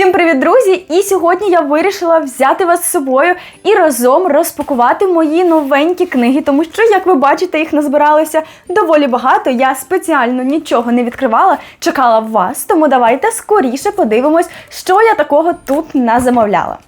Всім привіт, друзі! І сьогодні я вирішила взяти вас з собою і разом розпакувати мої новенькі книги, тому що, як ви бачите, їх назбиралося доволі багато. Я спеціально нічого не відкривала, чекала вас. Тому давайте скоріше подивимось, що я такого тут назамовляла.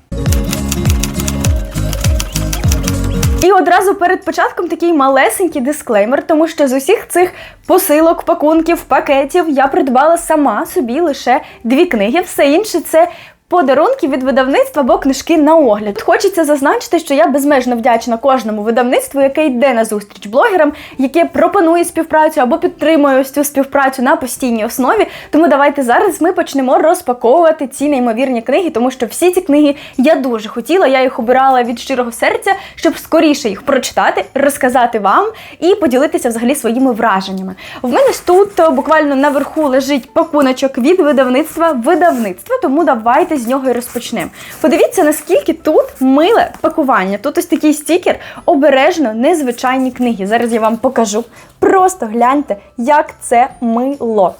І одразу перед початком такий малесенький дисклеймер, тому що з усіх цих посилок, пакунків, пакетів я придбала сама собі лише дві книги. Все інше це. Подарунки від видавництва або книжки на огляд. Хочеться зазначити, що я безмежно вдячна кожному видавництву, яке йде на зустріч блогерам, яке пропонує співпрацю або підтримує ось цю співпрацю на постійній основі. Тому давайте зараз ми почнемо розпаковувати ці неймовірні книги, тому що всі ці книги я дуже хотіла. Я їх обирала від щирого серця, щоб скоріше їх прочитати, розказати вам і поділитися взагалі своїми враженнями. В мене ж тут е, буквально наверху лежить пакуночок від видавництва видавництва, тому давайте з нього і розпочнемо. Подивіться, наскільки тут миле пакування. Тут ось такий стікер, обережно незвичайні книги. Зараз я вам покажу. Просто гляньте, як це мило.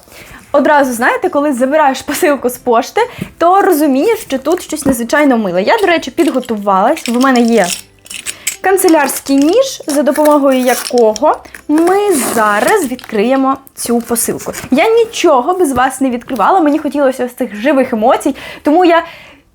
Одразу знаєте, коли забираєш посилку з пошти, то розумієш, що тут щось незвичайно миле. Я, до речі, підготувалась. В мене є канцелярський ніж, за допомогою якого ми зараз відкриємо цю посилку. Я нічого без вас не відкривала, мені хотілося з цих живих емоцій, тому я.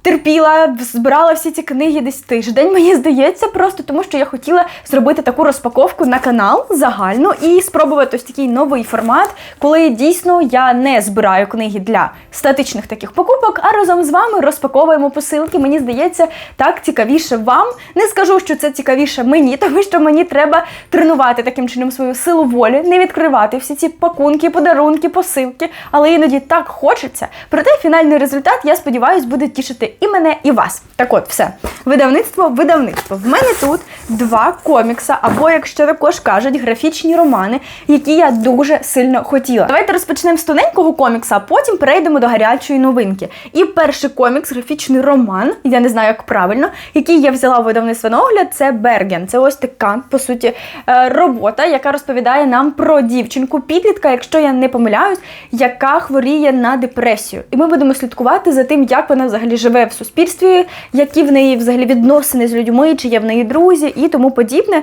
Терпіла, збирала всі ці книги десь тиждень, мені здається, просто тому що я хотіла зробити таку розпаковку на канал загальну і спробувати ось такий новий формат, коли дійсно я не збираю книги для статичних таких покупок, а разом з вами розпаковуємо посилки. Мені здається, так цікавіше вам. Не скажу, що це цікавіше мені, тому що мені треба тренувати таким чином свою силу волі, не відкривати всі ці пакунки, подарунки, посилки, але іноді так хочеться. Проте фінальний результат, я сподіваюся, буде тішити і мене, і вас. Так от, все. Видавництво, видавництво. В мене тут два комікса, або, як ще також кажуть, графічні романи, які я дуже сильно хотіла. Давайте розпочнемо з тоненького комікса, а потім перейдемо до гарячої новинки. І перший комікс, графічний роман, я не знаю, як правильно, який я взяла у видавництво на огляд, це Берген. Це ось така, по суті, е, робота, яка розповідає нам про дівчинку, підлітка, якщо я не помиляюсь, яка хворіє на депресію. І ми будемо слідкувати за тим, як вона взагалі живе в суспільстві, які в неї взагалі відносини з людьми, чи є в неї друзі і тому подібне.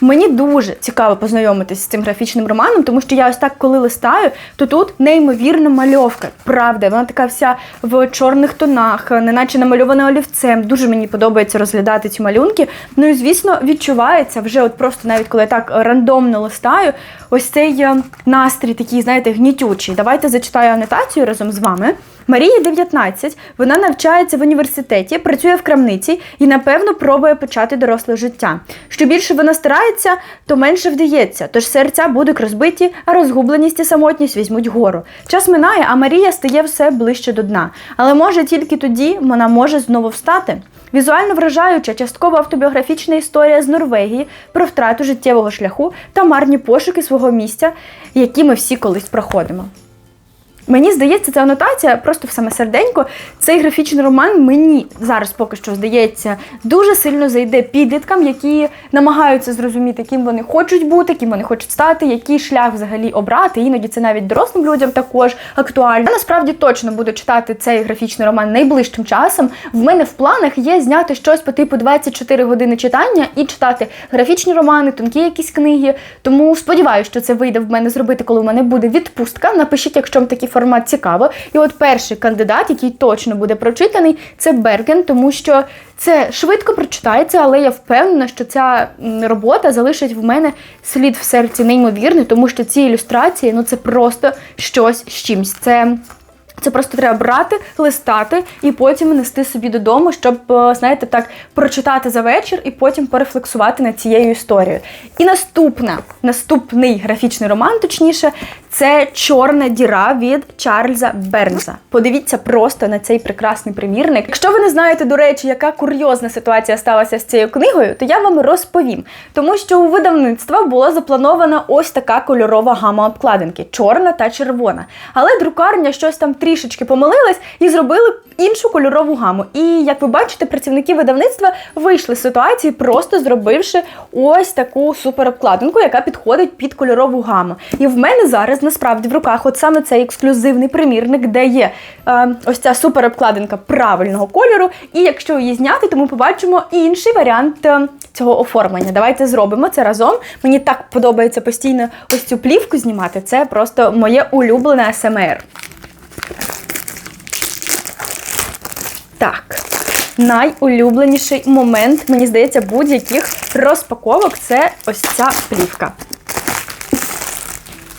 Мені дуже цікаво познайомитися з цим графічним романом, тому що я ось так, коли листаю, то тут неймовірна мальовка. Правда, вона така вся в чорних тонах, неначе намальована олівцем. Дуже мені подобається розглядати ці малюнки. Ну і звісно, відчувається вже, от просто навіть коли я так рандомно листаю, ось цей е, настрій такий, знаєте, гнітючий. Давайте зачитаю анотацію разом з вами. Марії 19, вона навчається в університеті, працює в крамниці і, напевно, пробує почати доросле життя. Що більше вона старається, то менше вдається, тож серця будуть розбиті, а розгубленість і самотність візьмуть гору. Час минає, а Марія стає все ближче до дна. Але може тільки тоді вона може знову встати. Візуально вражаюча, частково автобіографічна історія з Норвегії про втрату життєвого шляху та марні пошуки свого місця, які ми всі колись проходимо. Мені здається, ця анотація просто в саме серденько. Цей графічний роман мені зараз поки що здається дуже сильно зайде підліткам, які намагаються зрозуміти, ким вони хочуть бути, ким вони хочуть стати, який шлях взагалі обрати. Іноді це навіть дорослим людям також актуально. Я насправді точно буду читати цей графічний роман найближчим часом. В мене в планах є зняти щось по типу 24 години читання і читати графічні романи, тонкі якісь книги. Тому сподіваюся, що це вийде в мене зробити, коли в мене буде відпустка. Напишіть, якщо вам такі формат цікаво. І от перший кандидат, який точно буде прочитаний, це Берген, тому що це швидко прочитається, але я впевнена, що ця робота залишить в мене слід в серці неймовірний, тому що ці ілюстрації ну це просто щось з чимсь. Це. Це просто треба брати, листати і потім нести собі додому, щоб, знаєте, так прочитати за вечір і потім порефлексувати над цією історією. І наступна, наступний графічний роман, точніше, це Чорна діра від Чарльза Бернса. Подивіться просто на цей прекрасний примірник. Якщо ви не знаєте, до речі, яка курйозна ситуація сталася з цією книгою, то я вам розповім. Тому що у видавництва була запланована ось така кольорова гама обкладинки чорна та червона. Але друкарня щось там трішки трішечки помилились і зробили іншу кольорову гаму. І як ви бачите, працівники видавництва вийшли з ситуації, просто зробивши ось таку суперобкладинку, яка підходить під кольорову гаму. І в мене зараз насправді в руках от саме цей ексклюзивний примірник, де є е, ось ця суперобкладинка правильного кольору. І якщо її зняти, то ми побачимо інший варіант е, цього оформлення. Давайте зробимо це разом. Мені так подобається постійно ось цю плівку знімати. Це просто моє улюблене СМР. Так. Найулюбленіший момент, мені здається, будь-яких розпаковок це ось ця плівка.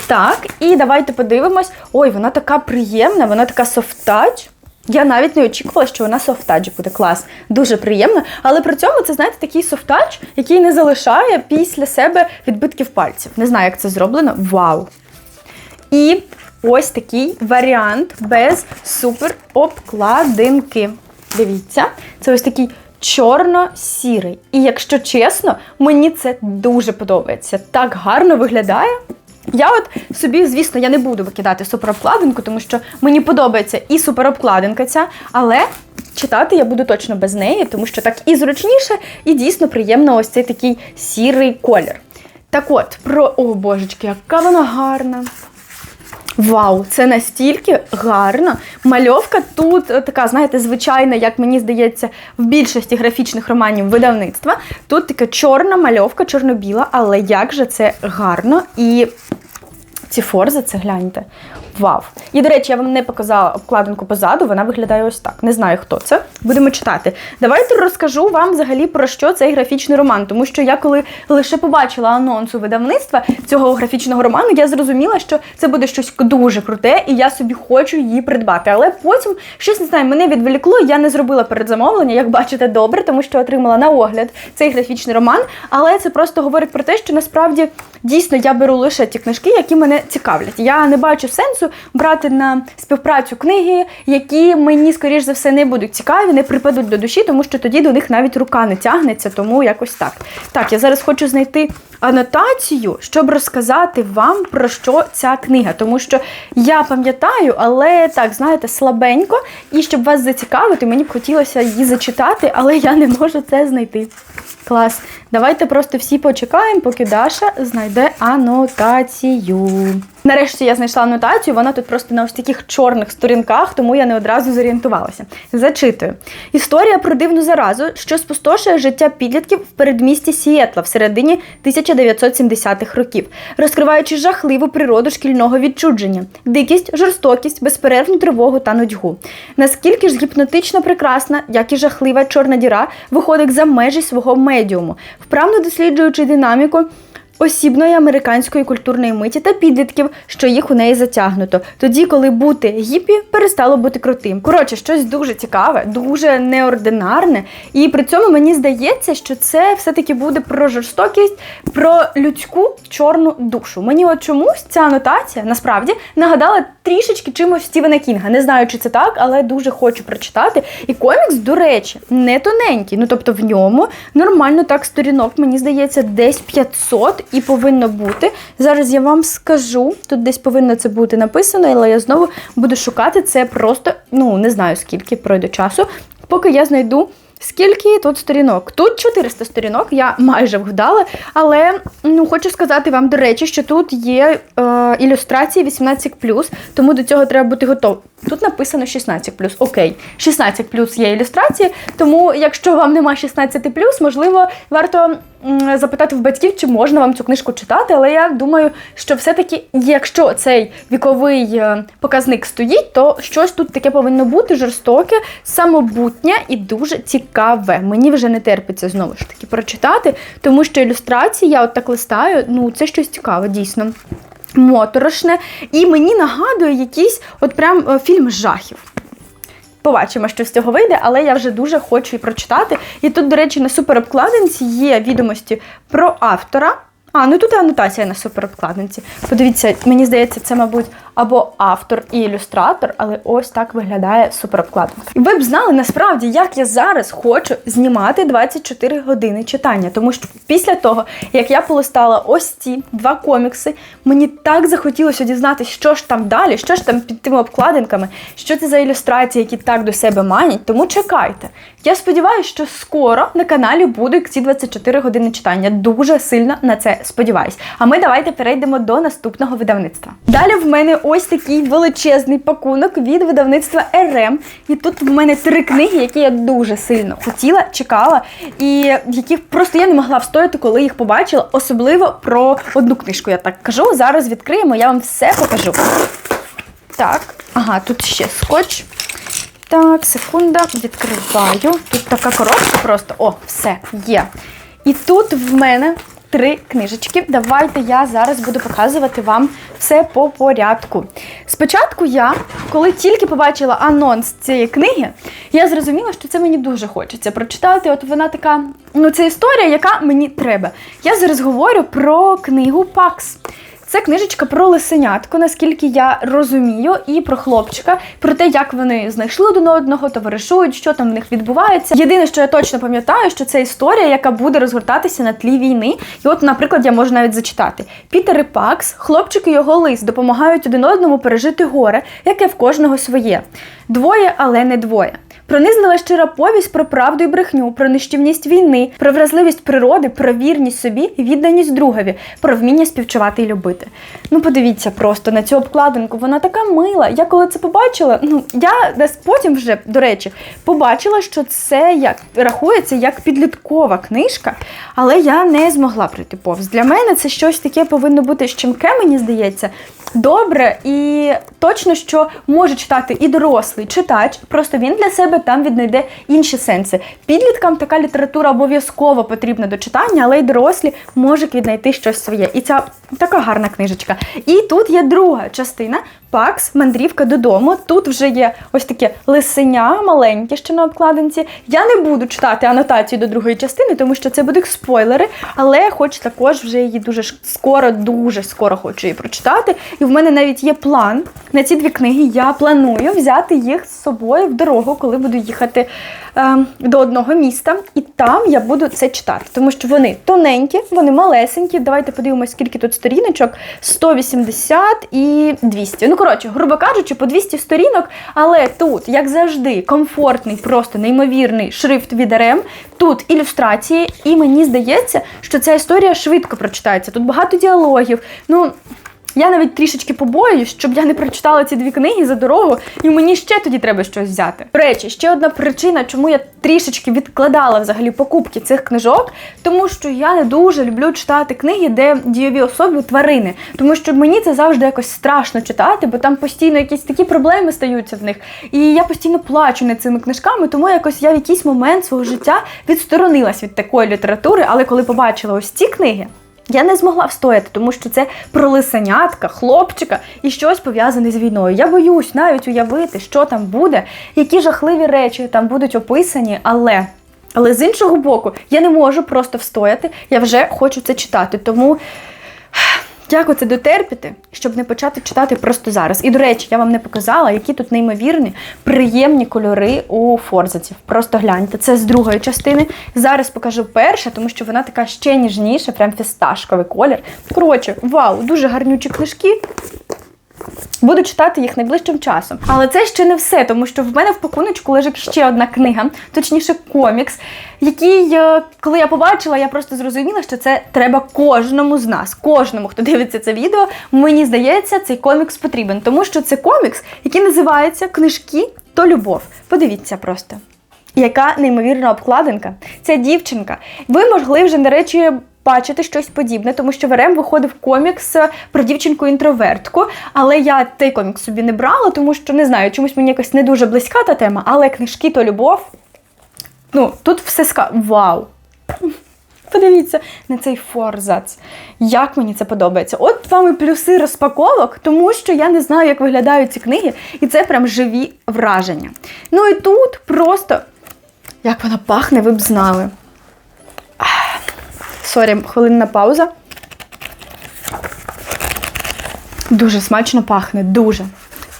Так, і давайте подивимось. Ой, вона така приємна, вона така софтач. Я навіть не очікувала, що вона софтач буде клас. Дуже приємно. Але при цьому це, знаєте, такий софтач, який не залишає після себе відбитків пальців. Не знаю, як це зроблено. Вау! І ось такий варіант без супер обкладинки. Дивіться, це ось такий чорно-сірий. І якщо чесно, мені це дуже подобається. Так гарно виглядає. Я от собі, звісно, я не буду викидати суперобкладинку, тому що мені подобається і суперобкладинка ця, але читати я буду точно без неї, тому що так і зручніше, і дійсно приємно ось цей такий сірий колір. Так от, про. О, божечки, яка вона гарна! Вау, це настільки гарно. Мальовка тут е, така, знаєте, звичайна, як мені здається, в більшості графічних романів видавництва. Тут така чорна мальовка, чорно-біла, але як же це гарно і ці форзи, це гляньте. Вау! І, до речі, я вам не показала обкладинку позаду, вона виглядає ось так. Не знаю, хто це. Будемо читати. Давайте розкажу вам взагалі про що цей графічний роман, тому що я коли лише побачила анонсу видавництва цього графічного роману, я зрозуміла, що це буде щось дуже круте, і я собі хочу її придбати. Але потім щось не знаю, мене відволікло, я не зробила передзамовлення, як бачите, добре, тому що отримала на огляд цей графічний роман. Але це просто говорить про те, що насправді дійсно я беру лише ті книжки, які мене цікавлять. Я не бачу сенсу брати на співпрацю книги, які мені, скоріш за все, не будуть цікаві, не припадуть до душі, тому що тоді до них навіть рука не тягнеться, тому якось так. Так, я зараз хочу знайти анотацію, щоб розказати вам про що ця книга, тому що я пам'ятаю, але так, знаєте, слабенько, і щоб вас зацікавити, мені б хотілося її зачитати, але я не можу це знайти. Клас. Давайте просто всі почекаємо, поки Даша знайде анотацію. Нарешті я знайшла анотацію, вона тут просто на ось таких чорних сторінках, тому я не одразу зорієнтувалася. Зачитую. Історія про дивну заразу, що спустошує життя підлітків в передмісті Сієтла в середині 1970-х років, розкриваючи жахливу природу шкільного відчудження, дикість, жорстокість, безперервну тривогу та нудьгу. Наскільки ж гіпнотично прекрасна, як і жахлива чорна діра виходить за межі свого медіуму, вправно досліджуючи динаміку. Осібної американської культурної миті та підлітків, що їх у неї затягнуто, тоді, коли бути гіпі перестало бути крутим. Коротше, щось дуже цікаве, дуже неординарне. І при цьому мені здається, що це все-таки буде про жорстокість, про людську чорну душу. Мені от чомусь ця анотація насправді нагадала трішечки чимось Стівена Кінга. Не знаю, чи це так, але дуже хочу прочитати. І комікс, до речі, не тоненький. Ну тобто в ньому нормально так сторінок, мені здається, десь 500 і повинно бути. Зараз я вам скажу. Тут десь повинно це бути написано, але я знову буду шукати це просто, ну не знаю скільки пройде часу, поки я знайду. Скільки тут сторінок? Тут 400 сторінок, я майже вгадала, але ну, хочу сказати вам, до речі, що тут є е, ілюстрації 18, тому до цього треба бути готовим. Тут написано 16 Окей, 16 є ілюстрації, тому якщо вам нема 16 можливо, варто запитати в батьків, чи можна вам цю книжку читати. Але я думаю, що все-таки, якщо цей віковий е, показник стоїть, то щось тут таке повинно бути жорстоке, самобутнє і дуже цікаве. Мені вже не терпиться знову ж таки прочитати, тому що ілюстрації я от так листаю, ну це щось цікаве, дійсно моторошне, і мені нагадує якийсь от прям е, фільм жахів. Побачимо, що з цього вийде, але я вже дуже хочу і прочитати. І тут, до речі, на суперобкладинці є відомості про автора. А, ну тут і анотація на суперобкладинці. Подивіться, мені здається, це, мабуть, або автор і ілюстратор, але ось так виглядає суперобкладинка. І ви б знали насправді, як я зараз хочу знімати 24 години читання, тому що після того, як я полистала ось ці два комікси, мені так захотілося дізнатися, що ж там далі, що ж там під тими обкладинками, що це за ілюстрації, які так до себе манять. Тому чекайте. Я сподіваюся, що скоро на каналі будуть ці 24 години читання. Дуже сильно на це сподіваюсь. А ми давайте перейдемо до наступного видавництва. Далі в мене ось такий величезний пакунок від видавництва РМ. І тут в мене три книги, які я дуже сильно хотіла, чекала, і яких просто я не могла встояти, коли їх побачила. Особливо про одну книжку. Я так кажу. Зараз відкриємо, я вам все покажу. Так, ага, тут ще скотч. Так, секунда, відкриваю. Тут така коробка просто. О, все, є. І тут в мене три книжечки. Давайте я зараз буду показувати вам все по порядку. Спочатку я, коли тільки побачила анонс цієї книги, я зрозуміла, що це мені дуже хочеться прочитати. От вона така, ну це історія, яка мені треба. Я зараз говорю про книгу Пакс. Це книжечка про лисенятко, наскільки я розумію, і про хлопчика, про те, як вони знайшли один одного, товаришують, що там в них відбувається. Єдине, що я точно пам'ятаю, що це історія, яка буде розгортатися на тлі війни. І от, наприклад, я можу навіть зачитати: Пітер і Пакс, хлопчик і його лист допомагають один одному пережити горе, яке в кожного своє. Двоє, але не двоє. Пронизлива щира повість про правду і брехню, про нищівність війни, про вразливість природи, про вірність собі відданість другові, про вміння співчувати і любити. Ну, подивіться просто на цю обкладинку, вона така мила. Я коли це побачила, ну я десь потім вже, до речі, побачила, що це як рахується як підліткова книжка, але я не змогла пройти повз. Для мене це щось таке повинно бути щемке, мені здається. Добре, і точно, що може читати і дорослий читач, просто він для себе там віднайде інші сенси. Підліткам така література обов'язково потрібна до читання, але й дорослі можуть віднайти щось своє. І ця така гарна книжечка. І тут є друга частина. Пакс, мандрівка додому. Тут вже є ось таке лисеня, маленьке ще на обкладинці. Я не буду читати анотацію до другої частини, тому що це будуть спойлери, але хочу також вже її дуже скоро, дуже скоро хочу її прочитати. І в мене навіть є план на ці дві книги. Я планую взяти їх з собою в дорогу, коли буду їхати е, до одного міста. І там я буду це читати, тому що вони тоненькі, вони малесенькі. Давайте подивимося, скільки тут сторіночок: 180 і 200. Ну, коротше, грубо кажучи, по 200 сторінок, але тут, як завжди, комфортний, просто неймовірний шрифт від РМ. Тут ілюстрації, і мені здається, що ця історія швидко прочитається. Тут багато діалогів. Ну. Я навіть трішечки побоююсь, щоб я не прочитала ці дві книги за дорогу, і мені ще тоді треба щось взяти. До речі, ще одна причина, чому я трішечки відкладала взагалі покупки цих книжок, тому що я не дуже люблю читати книги, де дієві особи тварини. Тому що мені це завжди якось страшно читати, бо там постійно якісь такі проблеми стаються в них. І я постійно плачу над цими книжками, тому якось я в якийсь момент свого життя відсторонилась від такої літератури, але коли побачила ось ці книги. Я не змогла встояти, тому що це про лисенятка, хлопчика і щось пов'язане з війною. Я боюсь навіть уявити, що там буде, які жахливі речі там будуть описані, але. Але з іншого боку, я не можу просто встояти, я вже хочу це читати. Тому як оце дотерпіти, щоб не почати читати просто зараз. І, до речі, я вам не показала, які тут неймовірні, приємні кольори у форзаців. Просто гляньте, це з другої частини. Зараз покажу перша, тому що вона така ще ніжніша, прям фісташковий колір. Коротше, вау, дуже гарнючі книжки. Буду читати їх найближчим часом. Але це ще не все, тому що в мене в пакуночку лежить ще одна книга, точніше, комікс, який, е, коли я побачила, я просто зрозуміла, що це треба кожному з нас, кожному, хто дивиться це відео. Мені здається, цей комікс потрібен, тому що це комікс, який називається Книжки то любов. Подивіться просто. Яка неймовірна обкладинка. Ця дівчинка. Ви могли вже, до речі, бачити щось подібне, тому що в РМ виходив комікс про дівчинку-інтровертку. Але я цей комікс собі не брала, тому що не знаю, чомусь мені якось не дуже близька та тема, але книжки то любов. Ну, тут все ска. Вау! Подивіться на цей форзац. Як мені це подобається. От вам і плюси розпаковок, тому що я не знаю, як виглядають ці книги, і це прям живі враження. Ну і тут просто, як вона пахне, ви б знали. Сорі, хвилинна пауза. Дуже смачно пахне, дуже.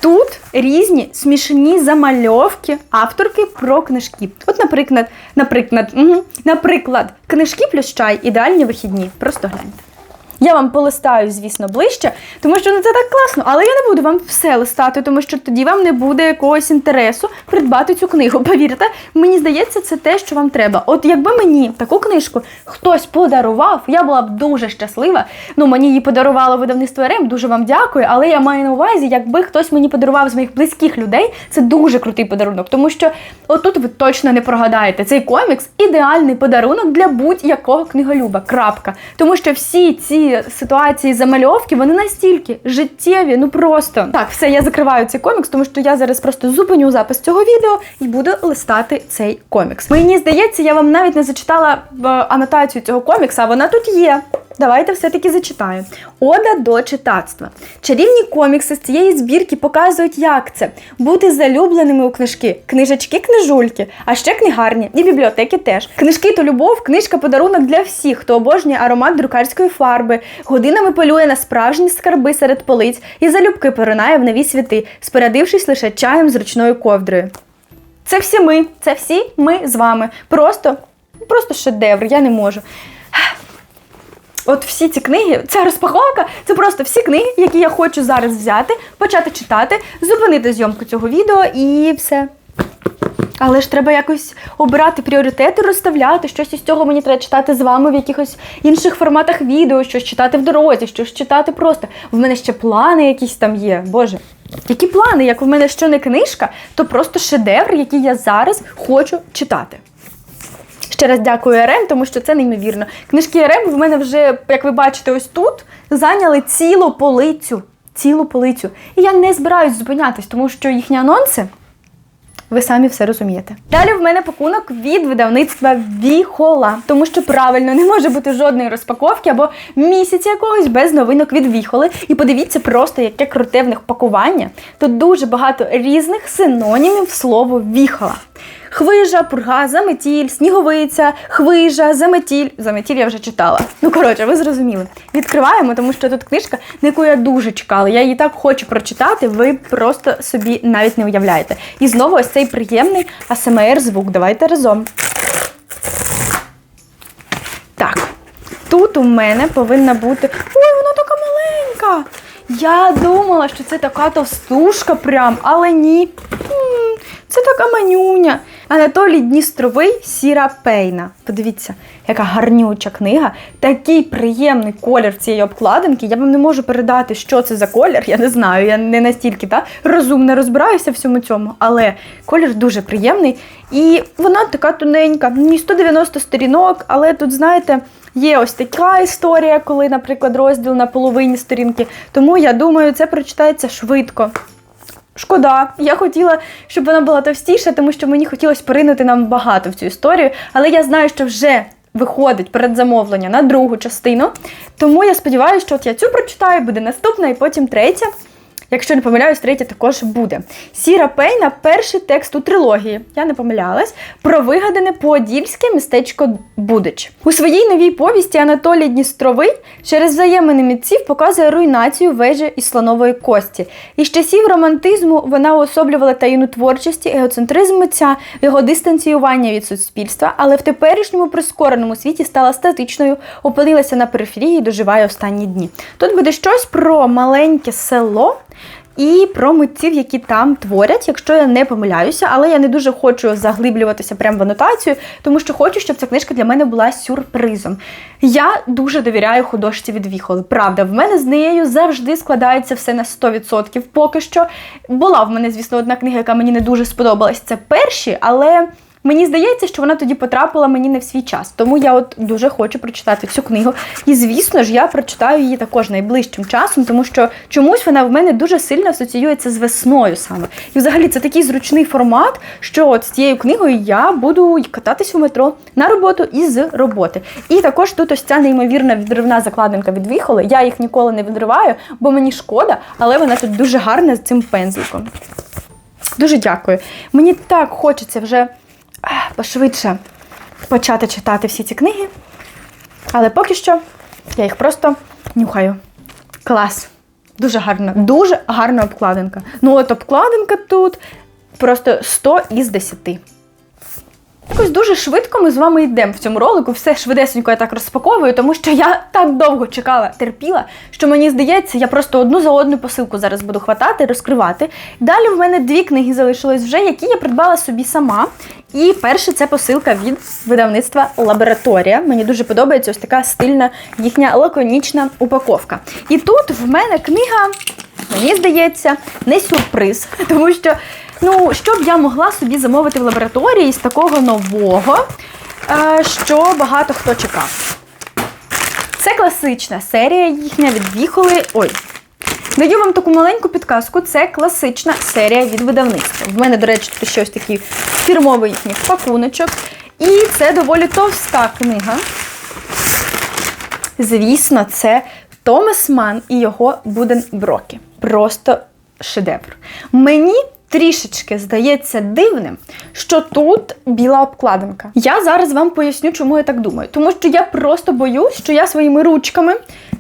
Тут різні смішні замальовки авторки про книжки. От, наприклад, наприклад, угу, наприклад, книжки плюс чай, ідеальні вихідні. Просто гляньте. Я вам полистаю, звісно, ближче, тому що ну, це так класно, але я не буду вам все листати, тому що тоді вам не буде якогось інтересу придбати цю книгу. Повірте, мені здається, це те, що вам треба. От якби мені таку книжку хтось подарував, я була б дуже щаслива. Ну, мені її подарувало видавництво РМ, дуже вам дякую. Але я маю на увазі, якби хтось мені подарував з моїх близьких людей, це дуже крутий подарунок, тому що отут ви точно не прогадаєте. Цей комікс ідеальний подарунок для будь-якого книголюба. Крапка. Тому що всі ці ситуації замальовки вони настільки життєві, ну просто так, все, я закриваю цей комікс, тому що я зараз просто зупиню запис цього відео і буду листати цей комікс. Мені здається, я вам навіть не зачитала в анотацію цього комікса, а вона тут є. Давайте все-таки зачитаю. Ода до читацтва. Чарівні комікси з цієї збірки показують, як це бути залюбленими у книжки, книжечки, книжульки, а ще книгарні і бібліотеки теж. Книжки то любов, книжка подарунок для всіх, хто обожнює аромат друкарської фарби, годинами полює на справжні скарби серед полиць і залюбки поринає в нові світи, спорядившись лише чаєм з ручною ковдрою. Це всі ми, це всі ми з вами. Просто, просто шедевр, я не можу. От всі ці книги, ця розпаковка, це просто всі книги, які я хочу зараз взяти, почати читати, зупинити зйомку цього відео і все. Але ж треба якось обирати пріоритети, розставляти. Щось із цього мені треба читати з вами в якихось інших форматах відео, щось читати в дорозі, щось читати просто. В мене ще плани якісь там є. Боже. Які плани? Як в мене що не книжка, то просто шедевр, який я зараз хочу читати. Ще раз дякую РМ, тому що це неймовірно. Книжки РМ в мене вже, як ви бачите, ось тут зайняли цілу полицю. Цілу полицю. І я не збираюсь зупинятись, тому що їхні анонси. Ви самі все розумієте. Далі в мене пакунок від видавництва Віхола, тому що правильно не може бути жодної розпаковки або місяця якогось без новинок від Віхоли. І подивіться просто, яке круте в них пакування. Тут дуже багато різних синонімів слову Віхола. Хвижа, пурга, заметіль, сніговиця, хвижа, заметіль. Заметіль я вже читала. Ну, коротше, ви зрозуміли. Відкриваємо, тому що тут книжка, на яку я дуже чекала. Я її так хочу прочитати, ви просто собі навіть не уявляєте. І знову ось цей приємний АСМР звук. Давайте разом. Так. Тут у мене повинна бути. Ой, вона така маленька! Я думала, що це така товстушка прям, але ні. Це така манюня. Анатолій Дністровий Сіра Пейна. Подивіться, яка гарнюча книга. Такий приємний колір цієї обкладинки. Я вам не можу передати, що це за колір. Я не знаю, я не настільки та, розумно розбираюся всьому цьому, але колір дуже приємний. І вона така тоненька, не 190 сторінок, але тут, знаєте, є ось така історія, коли, наприклад, розділ на половині сторінки. Тому я думаю, це прочитається швидко. Шкода, я хотіла, щоб вона була товстіша, тому що мені хотілося поринути нам багато в цю історію, але я знаю, що вже виходить передзамовлення на другу частину. Тому я сподіваюся, що от я цю прочитаю, буде наступна і потім третя. Якщо не помиляюсь, третя також буде. Сіра Пейна перший текст у трилогії, я не помилялась, про вигадане подільське містечко Будич. У своїй новій повісті Анатолій Дністровий через взаємини митців показує руйнацію вежі із слонової кості. Із часів романтизму вона уособлювала таїну творчості, егоцентризм митця, його дистанціювання від суспільства, але в теперішньому прискореному світі стала статичною, опинилася на периферії і доживає останні дні. Тут буде щось про маленьке село. І про митців, які там творять, якщо я не помиляюся, але я не дуже хочу заглиблюватися прямо в анотацію, тому що хочу, щоб ця книжка для мене була сюрпризом. Я дуже довіряю художці від Віхоли. Правда, в мене з нею завжди складається все на 100%. Поки що була в мене, звісно, одна книга, яка мені не дуже сподобалась. Це перші, але. Мені здається, що вона тоді потрапила мені не в свій час, тому я от дуже хочу прочитати цю книгу. І звісно ж, я прочитаю її також найближчим часом, тому що чомусь вона в мене дуже сильно асоціюється з весною саме. І взагалі це такий зручний формат, що от з цією книгою я буду кататись у метро на роботу і з роботи. І також тут ось ця неймовірна відривна закладинка від Віхоли. Я їх ніколи не відриваю, бо мені шкода, але вона тут дуже гарна з цим пензликом. Дуже дякую. Мені так хочеться вже пошвидше почати читати всі ці книги. Але поки що я їх просто нюхаю. Клас. Дуже гарна, дуже гарна обкладинка. Ну от обкладинка тут просто 100 із 10. Якось дуже швидко ми з вами йдемо в цьому ролику. Все швидесенько я так розпаковую, тому що я так довго чекала, терпіла, що мені здається, я просто одну за одну посилку зараз буду хватати, розкривати. Далі в мене дві книги залишились вже, які я придбала собі сама. І перше це посилка від видавництва Лабораторія. Мені дуже подобається ось така стильна їхня лаконічна упаковка. І тут в мене книга, мені здається, не сюрприз, тому що. Ну, що б я могла собі замовити в лабораторії з такого нового, е, що багато хто чекав. Це класична серія їхня від Віхоли. Ой. Даю вам таку маленьку підказку. Це класична серія від видавництва. В мене, до речі, тут щось такий фірмовий їхній пакуночок. І це доволі товста книга. Звісно, це Томас Ман і його Буденброки. Просто шедевр. Мені трішечки здається дивним, що тут біла обкладинка. Я зараз вам поясню, чому я так думаю. Тому що я просто боюсь, що я своїми ручками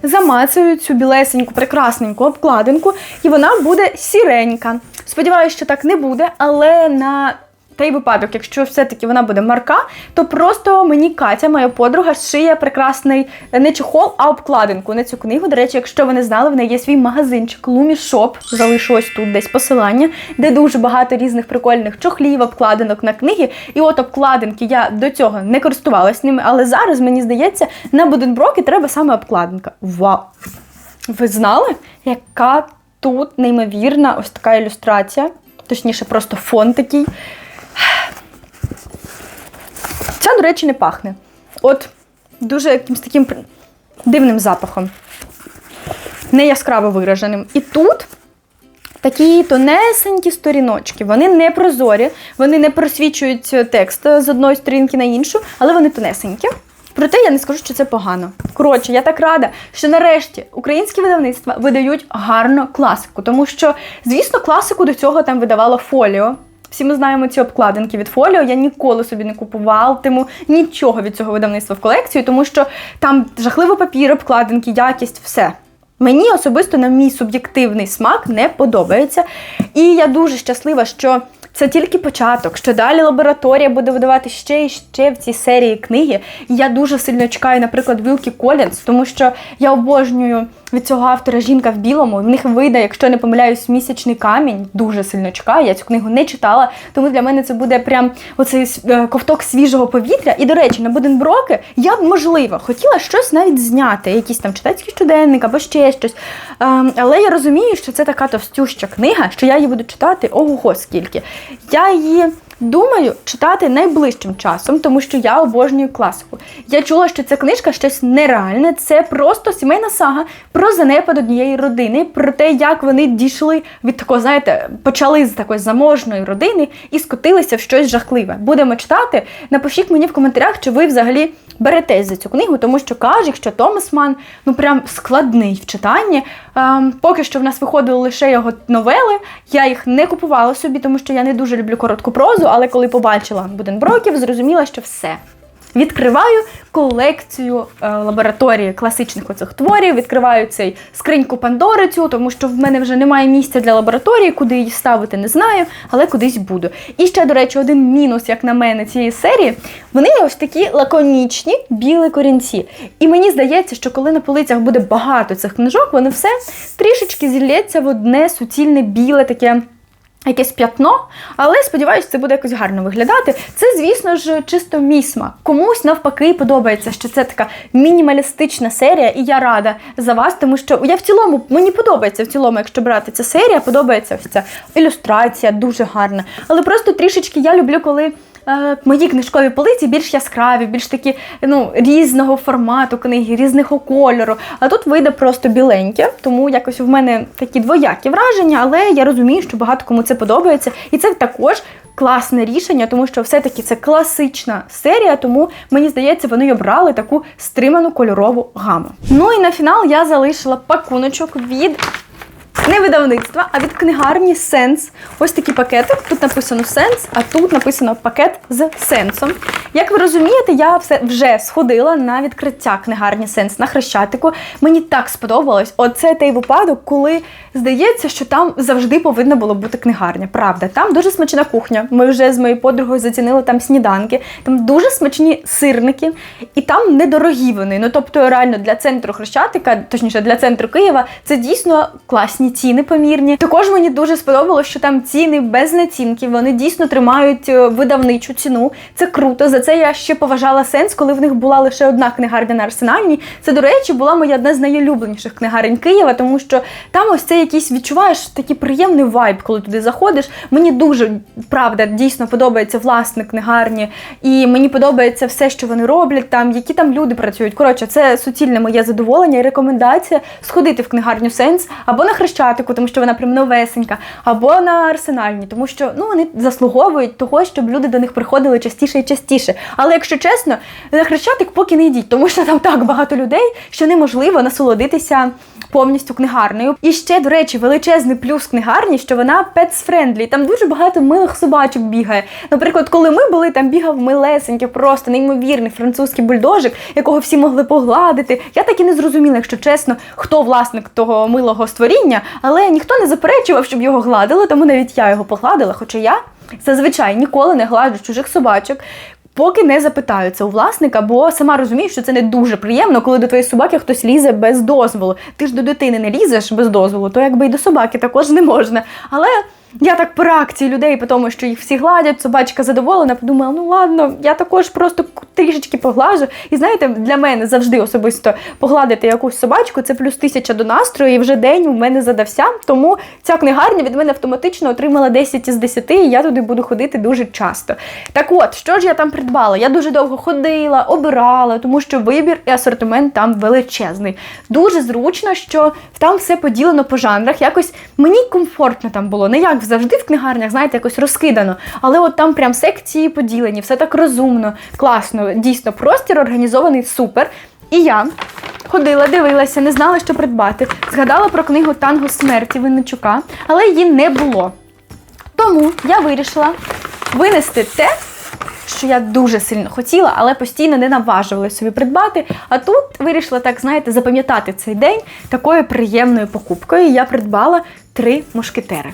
замацаю цю білесеньку, прекрасненьку обкладинку, і вона буде сіренька. Сподіваюся, що так не буде, але на той випадок, якщо все-таки вона буде марка, то просто мені Катя, моя подруга, шиє прекрасний е, не чохол, а обкладинку на цю книгу. До речі, якщо ви не знали, в неї є свій магазинчик Lumi Shop, залишу ось тут десь посилання, де дуже багато різних прикольних чохлів, обкладинок на книги. І от обкладинки я до цього не користувалась ними, але зараз мені здається, на Буденброки треба саме обкладинка. Вау! Ви знали, яка тут неймовірна ось така ілюстрація? Точніше, просто фон такий. Ця, до речі, не пахне. От дуже якимось таким дивним запахом. Не яскраво вираженим. І тут такі тонесенькі сторіночки. Вони не прозорі, вони не просвічують текст з одної сторінки на іншу, але вони тонесенькі. Проте я не скажу, що це погано. Коротше, я так рада, що нарешті українські видавництва видають гарну класику, тому що, звісно, класику до цього там видавало фоліо. Всі ми знаємо ці обкладинки від фоліо. Я ніколи собі не купуватиму нічого від цього видавництва в колекцію, тому що там жахливий папір, обкладинки, якість, все. Мені особисто на мій суб'єктивний смак не подобається. І я дуже щаслива, що це тільки початок, що далі лабораторія буде видавати ще і ще в цій серії книги. І я дуже сильно чекаю, наприклад, Вілкі Колінс, тому що я обожнюю від цього автора Жінка в білому. В них вийде, якщо не помиляюсь, місячний камінь. Дуже сильно чекаю. Я цю книгу не читала, тому для мене це буде прям оцей е, ковток свіжого повітря. І, до речі, на Буденброки я б, можливо, хотіла щось навіть зняти, якийсь там читацький щоденник або ще щось. Ем, але я розумію, що це така товстюща книга, що я її буду читати ого скільки. Я її. Думаю, читати найближчим часом, тому що я обожнюю класику. Я чула, що ця книжка щось нереальне. Це просто сімейна сага про занепад однієї родини, про те, як вони дійшли від такого, знаєте, почали з такої заможної родини і скотилися в щось жахливе. Будемо читати. Напишіть мені в коментарях, чи ви взагалі беретесь за цю книгу, тому що кажуть, що Томас Ман ну прям складний в читанні. Ем, поки що в нас виходили лише його новели. Я їх не купувала собі, тому що я не дуже люблю коротку прозу, але коли побачила Буденброків, зрозуміла, що все. Відкриваю колекцію е, лабораторії класичних оцих творів. Відкриваю цей скриньку Пандори цю, тому що в мене вже немає місця для лабораторії, куди її ставити, не знаю, але кудись буду. І ще, до речі, один мінус, як на мене, цієї серії. Вони ось такі лаконічні білі корінці. І мені здається, що коли на полицях буде багато цих книжок, воно все трішечки зілється в одне суцільне біле таке. Якесь п'ятно, але сподіваюся, це буде якось гарно виглядати. Це, звісно ж, чисто мій смак. Комусь навпаки подобається, що це така мінімалістична серія, і я рада за вас, тому що я в цілому мені подобається в цілому, якщо брати ця серія, подобається ось ця ілюстрація, дуже гарна. Але просто трішечки я люблю, коли. Е, Мої книжкові полиці більш яскраві, більш такі ну, різного формату книги, різного кольору. А тут вийде просто біленьке, тому якось в мене такі двоякі враження, але я розумію, що багато кому це подобається. І це також класне рішення, тому що все-таки це класична серія, тому мені здається, вони обрали таку стриману кольорову гаму. Ну і на фінал я залишила пакуночок від не видавництва, а від книгарні Сенс. Ось такі пакети. Тут написано Сенс, а тут написано пакет з сенсом. Як ви розумієте, я все вже сходила на відкриття книгарні Сенс на Хрещатику. Мені так сподобалось. Оце той випадок, коли здається, що там завжди повинна було бути книгарня. Правда, там дуже смачна кухня. Ми вже з моєю подругою зацінили там сніданки, там дуже смачні сирники, і там недорогі вони. Ну тобто, реально для центру Хрещатика, точніше для центру Києва, це дійсно класні ціни помірні. Також мені дуже сподобалось, що там ціни без націнки. Вони дійсно тримають е, видавничу ціну. Це круто. За це я ще поважала сенс, коли в них була лише одна книгарня на арсенальній. Це, до речі, була моя одна з найулюбленіших книгарень Києва, тому що там ось це якийсь відчуваєш такий приємний вайб, коли туди заходиш. Мені дуже правда дійсно подобається власник книгарні, і мені подобається все, що вони роблять там, які там люди працюють. Коротше, це суцільне моє задоволення і рекомендація сходити в книгарню Сенс або на Хрещатику, тому що вона прям новесенька, або на арсенальній, тому що ну вони заслуговують того, щоб люди до них приходили частіше і частіше. Але якщо чесно, на Хрещатик поки не йдіть, тому що там так багато людей, що неможливо насолодитися повністю книгарнею. І ще, до речі, величезний плюс книгарні, що вона pets-friendly. Там дуже багато милих собачок бігає. Наприклад, коли ми були, там бігав милесенький, просто неймовірний французький бульдожик, якого всі могли погладити. Я так і не зрозуміла, якщо чесно, хто власник того милого створіння, але ніхто не заперечував, щоб його гладили, тому навіть я його погладила. Хоча я зазвичай ніколи не гладжу чужих собачок. Поки не запитаються у власника, бо сама розумію, що це не дуже приємно, коли до твоєї собаки хтось лізе без дозволу. Ти ж до дитини не лізеш без дозволу, то якби і до собаки також не можна. Але я так по реакції людей, по тому, що їх всі гладять, собачка задоволена, подумала, ну ладно, я також просто трішечки поглажу. І знаєте, для мене завжди особисто погладити якусь собачку це плюс тисяча до настрою, і вже день у мене задався. Тому ця книгарня від мене автоматично отримала 10 із 10, і я туди буду ходити дуже часто. Так от, що ж я там придбала? Я дуже довго ходила, обирала, тому що вибір і асортимент там величезний. Дуже зручно, що там все поділено по жанрах. Якось мені комфортно там було. Не як завжди в книгарнях, знаєте, якось розкидано. Але от там прям секції поділені, все так розумно, класно, дійсно, простір організований супер. І я ходила, дивилася, не знала, що придбати. Згадала про книгу Танго смерті Винничука, але її не було. Тому я вирішила винести те, що я дуже сильно хотіла, але постійно не наважувалася собі придбати. А тут вирішила так, знаєте, запам'ятати цей день такою приємною покупкою. Я придбала три мушкетери.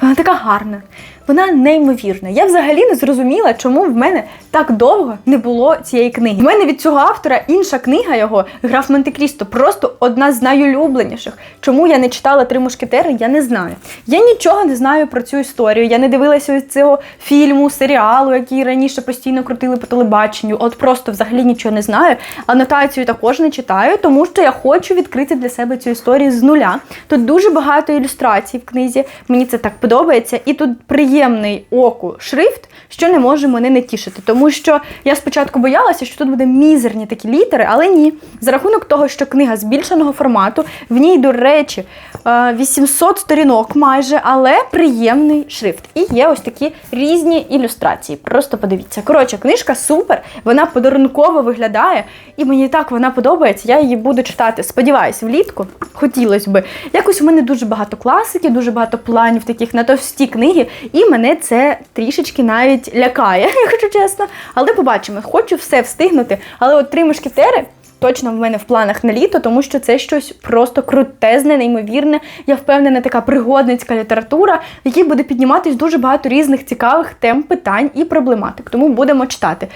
Така гарна, вона неймовірна. Я взагалі не зрозуміла, чому в мене так довго не було цієї книги. У мене від цього автора інша книга його, Граф Монте-Крісто, просто одна з найулюбленіших. Чому я не читала три мушкетери, я не знаю. Я нічого не знаю про цю історію. Я не дивилася цього фільму, серіалу, який раніше постійно крутили по телебаченню. От просто взагалі нічого не знаю. Анотацію також не читаю, тому що я хочу відкрити для себе цю історію з нуля. Тут дуже багато ілюстрацій в книзі. Мені це так подобається. І тут приємний оку шрифт, що не може мене не тішити. Тому що я спочатку боялася, що тут буде мізерні такі літери, але ні. За рахунок того, що книга збільшеного формату, в ній, до речі, 800 сторінок майже, але приємний шрифт. І є ось такі різні ілюстрації. Просто подивіться. Коротше, книжка супер, вона подарунково виглядає, і мені так вона подобається. Я її буду читати. Сподіваюсь, влітку. Хотілося би. Якось у мене дуже багато класики, дуже багато планів таких на товсті книги, і мене це трішечки навіть лякає, якщо чесно. Але побачимо, хочу все встигнути. Але от три мушкетери. Точно в мене в планах на літо, тому що це щось просто крутезне, неймовірне. Я впевнена, така пригодницька література, в якій буде підніматись дуже багато різних цікавих тем, питань і проблематик. Тому будемо читати.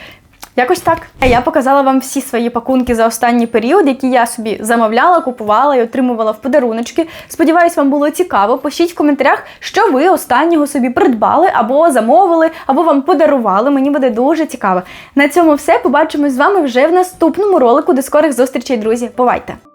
Якось так. Я показала вам всі свої пакунки за останній період, які я собі замовляла, купувала і отримувала в подаруночки. Сподіваюсь, вам було цікаво. Пишіть в коментарях, що ви останнього собі придбали, або замовили, або вам подарували. Мені буде дуже цікаво. На цьому все. Побачимось з вами вже в наступному ролику. До скорих зустрічей, друзі. Бувайте!